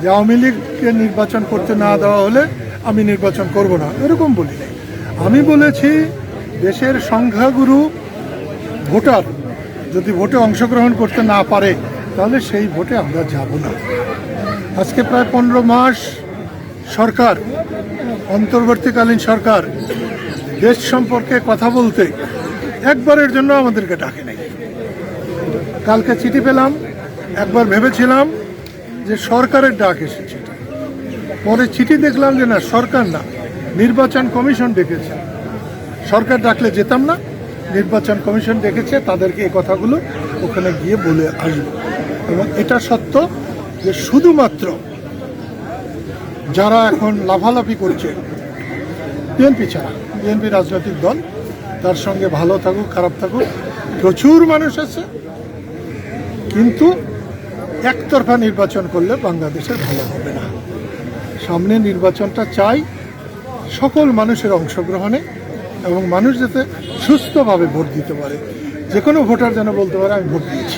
যে আওয়ামী লীগকে নির্বাচন করতে না দেওয়া হলে আমি নির্বাচন করব না। এরকম বলি। নাই আমি বলেছি, দেশের সংখ্যাগুরু ভোটার যদি ভোটে অংশগ্রহণ করতে না পারে, তাহলে সেই ভোটে আমরা যাব না। আজকে প্রায় পনেরো মাস সরকার, অন্তর্বর্তীকালীন সরকার, দেশ সম্পর্কে কথা বলতে একবারের জন্য আমাদেরকে ডাকে নাই। কালকে চিঠি পেলাম, একবার ভেবেছিলাম যে সরকারের ডাক এসেছে পরে চিঠি দেখলাম যে না, সরকার না, নির্বাচন কমিশন ডেকেছে। সরকার ডাকলে যেতাম না, নির্বাচন কমিশন ডেকেছে, তাদেরকে এই কথাগুলো ওখানে গিয়ে বলে আসব। এবং এটা সত্য যে শুধুমাত্র যারা এখন লাফালাফি করছে, বিএনপি ছাড়া, বিএনপি রাজনৈতিক দল, তার সঙ্গে ভালো থাকুক, খারাপ থাকুক, প্রচুর মানুষ আছে। কিন্তু একতরফা নির্বাচন করলে বাংলাদেশের ভালো হবে না। সামনে নির্বাচনটা চাই সকল মানুষের অংশগ্রহণে এবং মানুষ যাতে সুস্থভাবে ভোট দিতে পারে। যে কোনো ভোটার যেন বলতে পারে, আমি ভোট দিয়েছি।